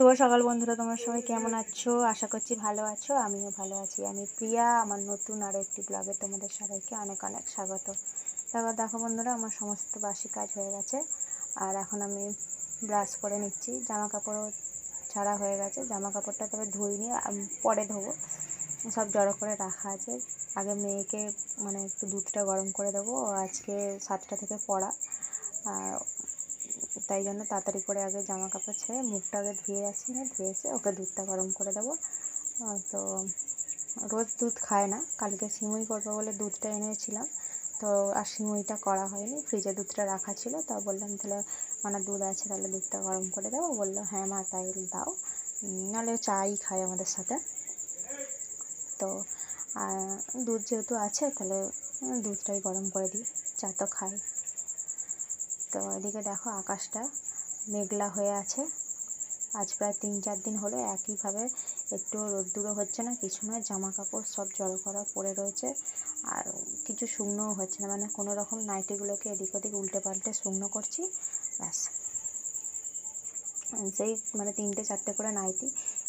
শুভ সকাল বন্ধুরা, তোমরা সবাই কেমন আছো? আশা করছি ভালো আছো, আমিও ভালো আছি। আমি প্রিয়া, আমার নতুন আরও একটি ব্লগে তোমাদের সবাইকে অনেক অনেক স্বাগত। তারপর দেখো বন্ধুরা, আমার সমস্ত বাসি কাজ হয়ে গেছে, আর এখন আমি ব্রাশ করে নিচ্ছি। জামা কাপড়ও ছাড়া হয়ে গেছে জামা কাপড়টা তবে ধুইনি, আম- পরে ধোবো। সব জড়ো করে রাখা আছে। আগে মেয়েকে মানে একটু দুধটা গরম করে দেবো আজকে সাতটা থেকে পড়া, আর তাই জন্য তাড়াতাড়ি করে আগে জামা কাপড় ছেড়ে মুখটা আগে ধুয়ে আসি না ধুয়ে এসে ওকে দুধটা গরম করে দেবো। তো রোজ দুধ খায় না, কালকে সিমুই করব বলে দুধটা এনেছিলাম। তো আর সিমুইটা করা হয়নি, ফ্রিজে দুধটা রাখা ছিল, তা বললাম তাহলে মানে দুধ আছে তাহলে দুধটা গরম করে দেবো। বলল হ্যাঁ মা, তাই দাও। নাহলে চাই খায় আমাদের সাথে। তো আর দুধ যেহেতু আছে তাহলে দুধটাই গরম করে দিই, চা তো খাই তো এদিকে দেখো আকাশটা মেঘলা হয়ে আছে। আজ প্রায় তিন চার দিন হলো একইভাবে একটু রোদ্দুরও হচ্ছে না, কিছু নয় জামা কাপড় সব জড়ো করা পড়ে রয়েছে। আর কিছু শুকনোও হচ্ছে না মানে কোনো রকম নাইটিগুলোকে এদিক ওদিক উল্টে পাল্টে শুকনো করছি, ব্যাস। সেই মানে তিনটে চারটে করে নাইটি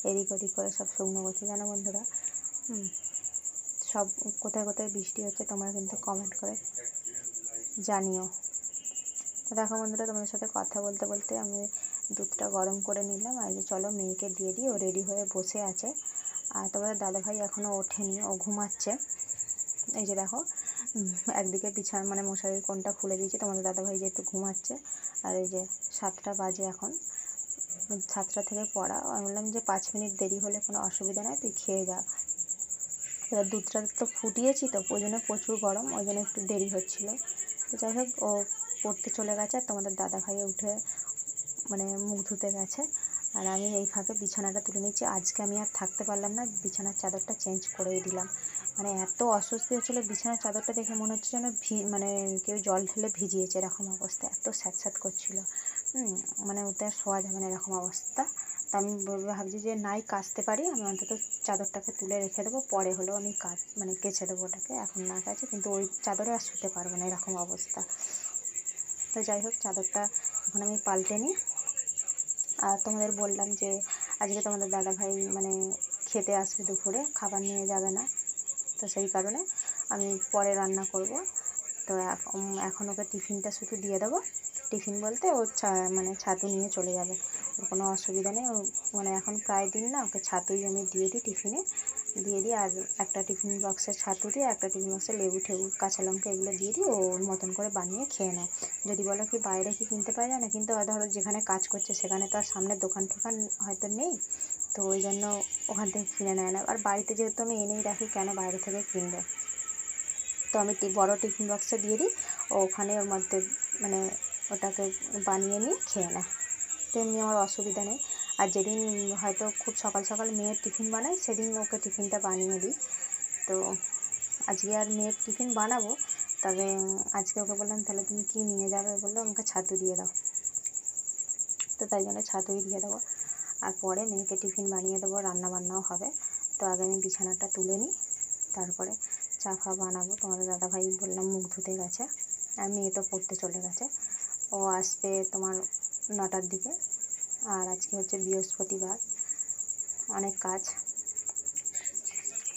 এদিক ওদিক করে সব শুকনো করছি, জানো বন্ধুরা? সব কোথায় কোথায় বৃষ্টি হচ্ছে তোমরা কিন্তু কমেন্ট করে জানিও। দেখো বন্ধুরা, তোমাদের সাথে কথা বলতে বলতে আমি দুধটা গরম করে নিলাম। আর চলো মেয়েকে দিয়ে দিই, ও রেডি হয়ে বসে আছে। আর তোমাদের দাদাভাই এখনও ওঠেনি, ও ঘুমাচ্ছে। এই যে দেখো একদিকে বিছানা মানে মশারির কোনটা খুলে দিয়েছি। তোমাদের দাদাভাই যেহেতু ঘুমাচ্ছে, আর এই যে সাতটা বাজে এখন, সাতটা থেকে পড়া। আমি বললাম যে পাঁচ মিনিট দেরি হলে কোনো অসুবিধা নয় তুই খেয়ে যা। এবার দুধটা তো ফুটিয়েছি তো, ওই জন্য প্রচুর গরম, ওই জন্য একটু দেরি হচ্ছিল। তো যাই হোক, ও পড়তে চলে গেছে আর তোমাদের দাদা ভাই উঠে মানে মুখ ধুতে গেছে। আর আমি এই ফাঁকে বিছানাটা তুলে নিচ্ছি আজকে আমি আর থাকতে পারলাম না, বিছানার চাদরটা চেঞ্জ করেই দিলাম। মানে এত অস্বস্তি হচ্ছিল, বিছানার চাদরটা দেখে মনে হচ্ছে যেন ভি মানে কেউ জল ঢেলে ভিজিয়েছে এরকম অবস্থা, এত স্যাঁত করছিল। মানে ওতে শোয়া যাবে না এরকম অবস্থা। তা আমি ভেবে ভাবছি যে নাই কাচতে পারি, আমি অন্তত চাদরটাকে তুলে রেখে দেবো, পরে হলেও আমি কাচ মানে কেচে দেবো ওটাকে, এখন না কাছে কিন্তু ওই চাদরে আর শুতে পারব না এরকম অবস্থা। তো যাই হোক, চাদরটা এখন আমি পাল্টে নিই। আর তোমাদের বললাম যে, আজকে তোমাদের দাদা ভাই মানে খেতে আসবে দুপুরে, খাবার নিয়ে যাবে না। তো সেই কারণে আমি পরে রান্না করব। তো এখন ওকে টিফিনটা শুধু দিয়ে দেবো। টিফিন বলতে ও মানে ছাতু নিয়ে চলে যাবে। ওর কোনো অসুবিধা নেই। মানে এখন প্রায় দিন না, ওকে ছাতুই আমি দিয়ে দিই টিফিনে। দিয়ে দিই আর একটা টিফিন বক্সে ছাতু দিই একটা টিফিন বক্সে লেবু টেবু কাঁচা লঙ্কা এগুলো দিয়ে দিই, ওর মতন করে বানিয়ে খেয়ে নেয়। যদি বলো কি বাইরে কি কিনতে যায় না কিন্তু ধরো যেখানে কাজ করছে সেখানে তো আর সামনে দোকান টোকান হয়তো নেই, তো ওই জন্য ওখান থেকে কিনে নেয় না। আর বাড়িতে যেহেতু আমি এনেই রাখি, কেন বাইরে থেকে কিনবে? তো আমি বড় টিফিন বক্সে দিয়ে দিই, ও ওখানে ওর মধ্যে মানে ওটাকে বানিয়ে নিয়ে খেয়ে নেয়। তো এমনি আমার অসুবিধা নেই। আর যেদিন হয়তো খুব সকাল সকাল মেয়ের টিফিন বানাই, সেদিন ওকে টিফিনটা বানিয়ে দিই। তো আজকে আর মেয়ের টিফিন বানাবো, তবে আজকে ওকে বললাম, তাহলে তুমি কী নিয়ে যাবে? বলল, আমাকে ছাতু দিয়ে দাও। তো তাই জন্য ছাতুই দিয়ে দেবো। আর পরে মেয়েকে টিফিন বানিয়ে দেবো রান্না বান্নাও হবে। তো আগে আমি বিছানাটা তুলে নিই, তারপরে চা ফা বানাবো। তোমাদের দাদাভাই বললাম, মুখ ধুতে গেছে। আর মেয়ে তো পড়তে চলে গেছে। ও আসবে তোমার নটার দিকে। আর আজকে হচ্ছে বৃহস্পতিবার। অনেক কাজ।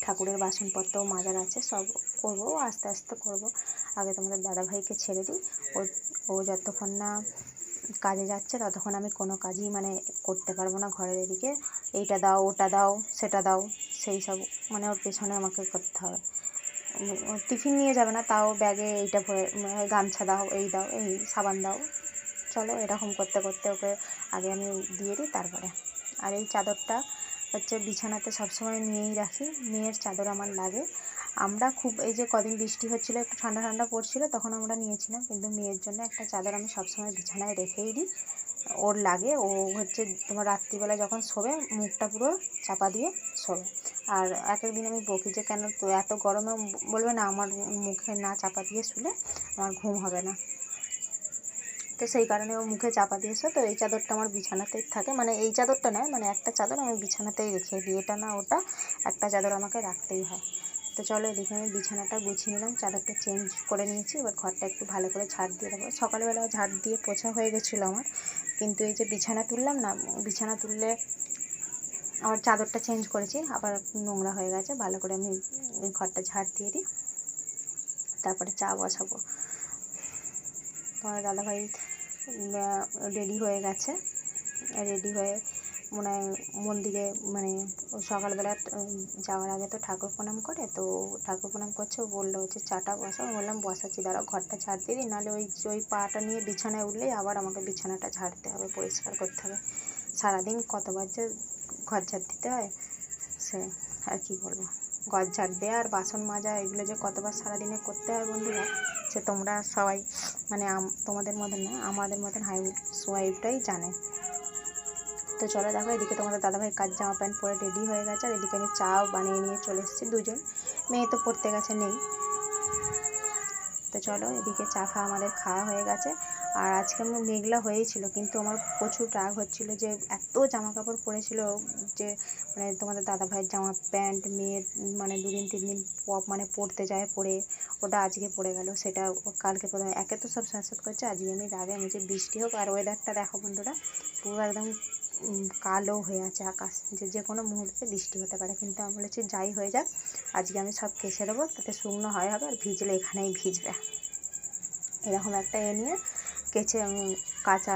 ঠাকুরের বাসনপত্রও মাজার আছে, সব করব, আস্তে আস্তে করব। আগে তোমাদের দাদাভাইকে ছেড়ে দিই। ও ও যতক্ষণ না কাজে যাচ্ছে, ততক্ষণ আমি কোনো কাজই মানে করতে পারব না ঘরের এদিকে। এইটা দাও, ওটা দাও, সেটা দাও, সেই সব মানে ওর পেছনে আমাকে করতে হবে। টিফিন নিয়ে যাবে না, তাও ব্যাগে এইটা ভরে গামছা দাও, এই দাও, এই সাবান দাও। চলো এরকম করতে করতে ওকে আগে আমি দিয়ে দিই তারপরে। আর এই চাদরটা হচ্ছে বিছানাতে সবসময় নিয়েই রাখি, মেয়ের চাদর আমার লাগে। আমরা খুব, এই যে কদিন বৃষ্টি হচ্ছিল, একটু ঠান্ডা ঠান্ডা পড়ছিলো, তখন আমরা নিয়েছিলাম। কিন্তু মেয়ের জন্য একটা চাদর আমি সবসময় বিছানায় রেখেই দিই। ওর লাগে, ও হচ্ছে তোমার রাত্রিবেলা যখন শোবে, মুখটা পুরো চাপা দিয়ে শোবে। আর এক একদিন আমি বকি যে কেন তো এত গরমে বলবে না, আমার মুখে না চাপা দিয়ে শুলে আমার ঘুম হবে না। তো সেই কারণে ও মুখে চাপা দিয়েছে। তো এই চাদরটা আমার বিছানাতেই থাকে। মানে এই চাদরটা নয় মানে একটা চাদর আমি বিছানাতেই রেখে দিই। এটা না, ওটা একটা চাদর আমাকে রাখতেই হয়। তো চলো এদিকে আমি বিছানাটা গুছিয়ে নিলাম। চাদরটা চেঞ্জ করে নিয়েছি। এবার ঘরটা একটু ভালো করে ঝাড় দিয়ে দেবো। সকালবেলা ঝাড় দিয়ে পোছা হয়ে গেছিল আমার। কিন্তু এই যে বিছানা তুললাম না, বিছানা তুললে আবার চাদরটা চেঞ্জ করেছি। আবার নোংরা হয়ে গেছে। ভালো করে আমি ঘরটা ঝাড় দিয়ে দিই। তারপরে চা বসাবো। তোমার দাদাভাই রেডি হয়ে গেছে। রেডি হয়ে মনে হয় মন্দিরে মানে সকালবেলা যাওয়ার আগে তো ঠাকুর প্রণাম করে, তো ঠাকুর প্রণাম করছে। বলল, হচ্ছে চাটা বসা আমি বললাম, বসাচ্ছি, দাঁড়াও, ঘরটা ঝাড় দিয়ে নাহলে ওই ওই পাটা নিয়ে বিছানায় উঠলেই আবার আমাকে বিছানাটা ঝাড়তে হবে, পরিষ্কার করতে হবে। সারাদিন কতবার যে ঘর ঝাড় দিতে হয়, সে আর কি বলব। ঘর ঝাড় দেওয়া আর বাসন মাজা, এগুলো যে কতবার সারাদিনে করতে হয় বন্ধুরা, সে তোমরা সবাই মানে তোমাদের মতন না, আমাদের মতন হাই ওয়াইফটাই জানে। তো চলো দেখো, এদিকে তোমাদের দাদাভাই কাজ জামা প্যান্ট পরে রেডি হয়ে গেছে, আর এদিকে আমি চাও বানিয়ে নিয়ে চলে এসেছি দুজন। মেয়ে তো পড়তে গেছে, নেই। তো চলো, এদিকে চা খাওয়া আমাদের খাওয়া হয়ে গেছে। আর আজকে আমার মেঘলা হয়েই ছিল কিন্তু আমার প্রচুর রাগ হচ্ছিল যে এত জামা কাপড় পরেছিল যে মানে তোমাদের দাদা ভাইয়ের জামা প্যান্ট, মেয়ের মানে দুদিন তিন দিন মানে পড়তে যায় পরে, ওটা আজকে পড়ে গেল, সেটা কালকে পরে একে তো সব সাথ করছে, আজকে আমি রাগে আমি যে বৃষ্টি হোক আর ওয়েদারটা দেখো বন্ধুরা, পুরো একদম কালো হয়ে আছে আকাশ, যে যে কোনো মুহূর্তে বৃষ্টি হতে পারে, কিন্তু আমি বলেছি যাই হয়ে যাক, আজকে আমি সব কেচে দেবো, তাতে শুকনো হয় হবে আর ভিজলে এখানেই ভিজবে। এরকম একটা এ নিয়ে কেচে আমি কাঁচা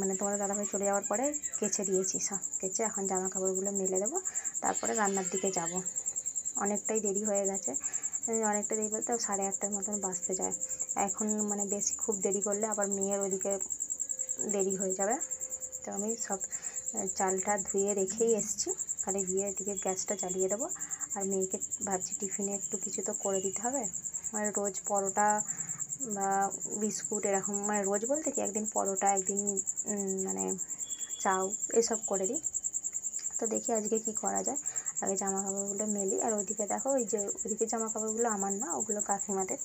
মানে তোমাদের দাদাভাই চলে যাওয়ার পরে কেচে দিয়েছি সব কেচে, এখন জামা কাপড়গুলো মেলে দেবো, তারপরে রান্নার দিকে যাব। অনেকটাই দেরি হয়ে গেছে অনেকটা দেরি বলতে সাড়ে আটটার মতন বাজতে যায়। এখন মানে বেশি খুব দেরি করলে আবার মেয়ের ওদিকে দেরি হয়ে যাবে। তো আমি সব চালটা ধুয়ে রেখেই এসেছি, খালি গিয়ে এদিকে গ্যাসটা জ্বালিয়ে দেবো। আর মেয়েকে ভাবছি টিফিনে একটু কিছু তো করে দিতে হবে। মানে রোজ পরোটা বিস্কুট এরকম মানে রোজ বলতে কি একদিন পরোটা, একদিন মানে চাউ, এসব করে দিই। তো দেখি আজকে কি করা যায়। আগে জামা কাপড়গুলো মেলি, আর ওইদিকে দেখো ওই যে, ওইদিকে জামা কাপড়গুলো আমার না, ওগুলো কাকিমাদের,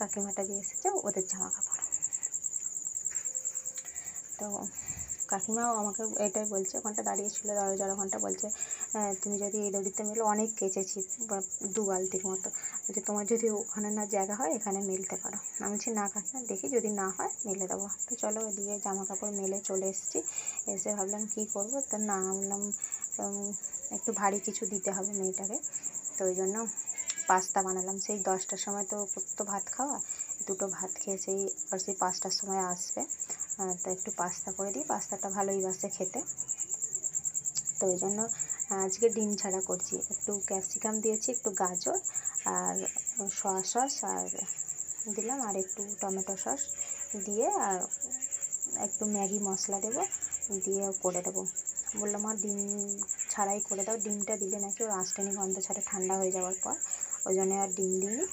কাকিমাটা দিয়ে এসেছে ওদের জামা কাপড় তো কাকিমাও আমাকে এটাই বলছে ওখানটা দাঁড়িয়ে ছিল দরজার ওখানটা বলছে "হ্যাঁ, তুমি যদি এই দড়িতে মেলো অনেক কেচেছি দু বালতির মতো। বলছে তোমার যদি ওখানে না জায়গা হয় এখানে মেলতে পারো। আমি বলছি না কাকিমা দেখি যদি না হয় মেলে দেবো। তো চলো দিয়ে জামা কাপড় মেলে চলে এসেছি। এসে ভাবলাম কী করব? তা না বললাম একটু ভারী কিছু দিতে হবে মেয়েটাকে। তো ওই জন্য পাস্তা বানালাম। সেই দশটার সময় তো তো ভাত খাওয়া দুটো ভাত খেয়ে সেই আর সেই পাঁচটার সময় আসবে। তো একটু পাস্তা করে দিই। পাস্তাটা ভালোই বাসে খেতে। তো ওই জন্য আজকে ডিম ছাড়া করছি। একটু ক্যাপসিকাম দিয়েছি, একটু গাজর আর সয়া সস আর দিলাম আর একটু টমেটো সস দিয়ে আর একটু ম্যাগি মশলা দেবো দিয়ে করে দেবো। বললাম আর ডিম ছাড়াই করে দাও। ডিমটা দিলে নাকি ওর আঁশটানি গন্ধ ছাড়া ঠান্ডা হয়ে যাওয়ার পর। ওই জন্য আর ডিম দিইনি।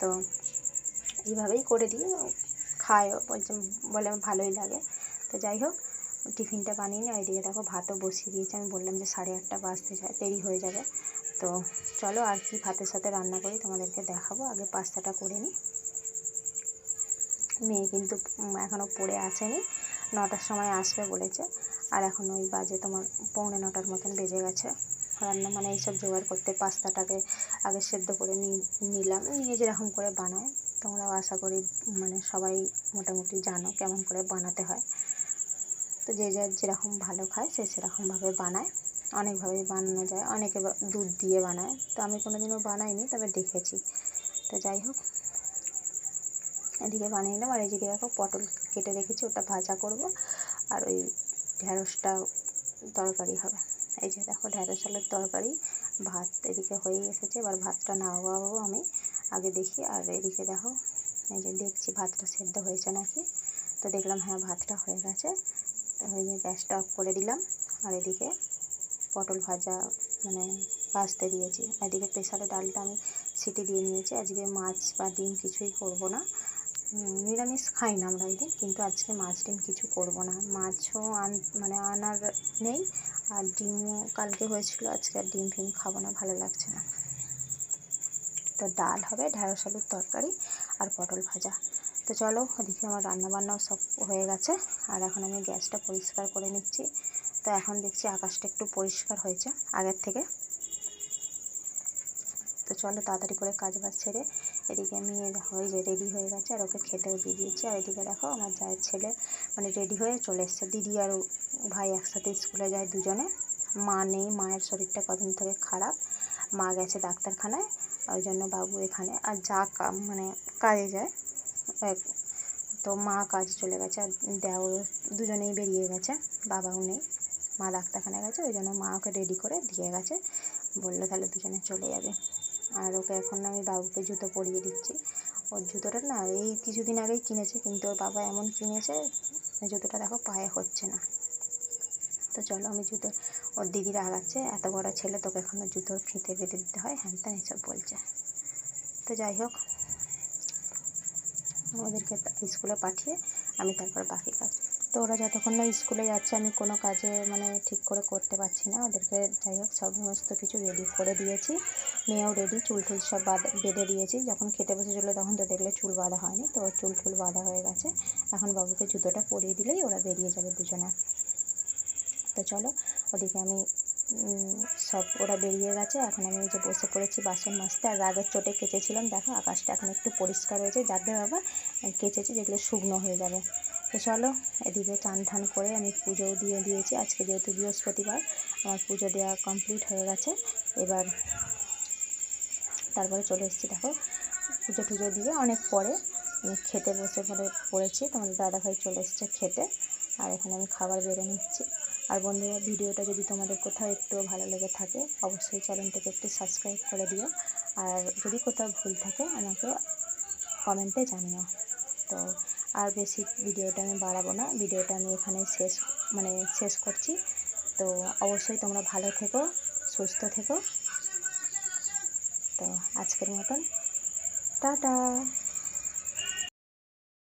তো এইভাবেই করে দিই। খায়ও বলছে বলে ভালোই লাগে। তো যাই হোক, টিফিনটা বানিয়ে আর এদিকে দেখো ভাতও বসিয়ে দিয়েছি। আমি বললাম যে সাড়ে আটটা বাজতে যায়, দেরি হয়ে যাবে। তো চলো আর কি ভাতের সাথে রান্না করি, তোমাদেরকে দেখাবো। আগে পাস্তাটা করে নিই। মেয়ে কিন্তু এখনও পড়ে আসেনি, নটার সময় আসবে বলেছে। আর এখন ওই বাজে তোমার পৌনে নটার মতন বেজে গেছে। রান্না মানে এইসব জোগাড় করতে পাস্তাটাকে আগে সেদ্ধ করে নিলাম। নিয়ে যেরকম করে বানায়। তোমরাও আশা করি মানে সবাই মোটামুটি জানো কেমন করে বানাতে হয়। তো যে যার যেরকম ভালো খায় সে সেরকমভাবে বানায়। অনেকভাবেই বানানো যায়, অনেকে দুধ দিয়ে বানায়। তো আমি কোনো দিনও বানাইনি, তবে দেখেছি। তো যাই হোক, এদিকে বানিয়ে নিলাম। আর এদিকে দেখো পটল কেটে রেখেছি, ওটা ভাজা করব। আর ওই ঢ্যাঁড়সটা তরকারি হবে। এই যে দেখো ঢ্যাঁড়স আলুর তরকারি। ভাত এদিকে হয়েই এসেছে, এবার ভাতটা নামাবো আমি। আগে দেখি আর এদিকে দেখো, এই যে দেখছি ভাতটা সেদ্ধ হয়েছে নাকি। তো দেখলাম হ্যাঁ ভাতটা হয়ে গেছে। ওই গ্যাসটা অফ করে দিলাম আর এদিকে পটল ভাজা মানে ভাজতে দিয়েছি। এদিকে প্রেসারে ডালটা আমি সিটি দিয়ে নিয়েছি। আজকে মাছ বা ডিম কিছুই করব না। নিরামিষ খাই না আমরা ওই দিন, কিন্তু আজকে মাছ ডিম কিছু করব না। মাছও আন মানে আনার নেই, আর ডিমও কালকে হয়েছিল, আজকে আর ডিম ফিম খাব না, ভালো লাগছে না। তো ডাল হবে ঢ্যাঁড়স আলুর তরকারি আর পটল ভাজা। তো চলো ওদিকে আমার রান্না বান্নাও সব হয়ে গেছে, আর এখন আমি গ্যাসটা পরিষ্কার করে নিচ্ছি। তো এখন দেখছি আকাশটা একটু পরিষ্কার হয়েছে আগের থেকে। তো চলো তাড়াতাড়ি করে কাজ বাজ ছেড়ে এদিকে দেখো এই যে রেডি হয়ে গেছে আর ওকে খেতেও দিয়ে দিয়েছি। আর এদিকে দেখো আমার জায়ের ছেলে মানে রেডি হয়ে চলে এসছে। দিদি আর ভাই একসাথে স্কুলে যায় দুজনে। মা নেই, মায়ের শরীরটা কদিন থেকে খারাপ। মা গেছে ডাক্তারখানায়, ওই জন্য বাবু এখানে। আর যা মানে কাজে যায় তো মা কাজ চলে গেছে, আর দেও দুজনেই বেরিয়ে গেছে, বাবাও নেই, মা ডাক্তারখানায় গেছে, ওই জন্য মা ওকে রেডি করে দিয়ে গেছে, বলল তাহলে দুজনে চলে যাবে। আর ওকে এখন আমি বাবুকে জুতো পরিয়ে দিচ্ছি। ওর জুতোটা না, এই কিছুদিন আগেই কিনেছে, কিন্তু ওর বাবা এমন কিনেছে, জুতোটা দেখো পায়ে হচ্ছে না। তো চলো আমি জুতো ওর দিদিরা আগাচ্ছে, এত বড় ছেলে, তোকে এখনও জুতোর ফিতে বেঁধে দিতে হয়, হ্যান ত্যান এসব বলছে। তো যাই হোক, ওদেরকে স্কুলে পাঠিয়ে আমি তারপর বাকি কাজ। তো ওরা যতক্ষণ না স্কুলে যাচ্ছে, আমি কোনো কাজে মানে ঠিক করে করতে পারছি না, ওদেরকে যাই হোক, সমস্ত কিছু রেডি করে দিয়েছি। মেয়েও রেডি চুল টুল সব বাঁধা বেঁধে দিয়েছি। যখন খেতে বসেছিলো তখন তো দেখলে চুল বাঁধা হয়নি, তো চুল টুল বাঁধা হয়ে গেছে। এখন বাবুকে জুতোটা পরিয়ে দিলেই ওরা বেরিয়ে যাবে দুজনে। তো চলো, ওদিকে আমি সব ওরা বেরিয়ে গেছে। এখন আমি যে বসে পড়েছি বাসন মাজতে, আর রাগের চোটে কেচেছিলাম। দেখো, আকাশটা এখন একটু পরিষ্কার হয়েছে। যাতে বাবা কেচেছি যেগুলো শুকনো হয়ে যাবে। তো চলো, এদিকে চান ঠান করে আমি পুজো দিয়ে দিয়েছি। আজকে যেহেতু বৃহস্পতিবার, আমার পুজো দেওয়া কমপ্লিট হয়ে গেছে। এবার তারপরে চলে এসেছি, দেখো, পুজো টুজো দিয়ে। অনেক পরে আমি খেতে বসে পরে পড়েছি। তোমাদের দাদাভাই চলে এসছে খেতে। আর এখানে আমি খাবার বেড়ে নিচ্ছি। আর বন্ধুরা, ভিডিওটা যদি তোমাদের কোথাও একটু ভালো লেগে থাকে, অবশ্যই চ্যানেলটাকে একটু সাবস্ক্রাইব করে দিও। আর যদি কোথাও ভুল থাকে, আমাকে কমেন্টে জানিও। তো আর বেশি ভিডিওটা আমি বাড়াবো না, ভিডিওটা আমি এখানে শেষ মানে শেষ করছি। তো অবশ্যই তোমরা ভালো থেকো, সুস্থ থেকো। তো আজকের মতন, টাটা।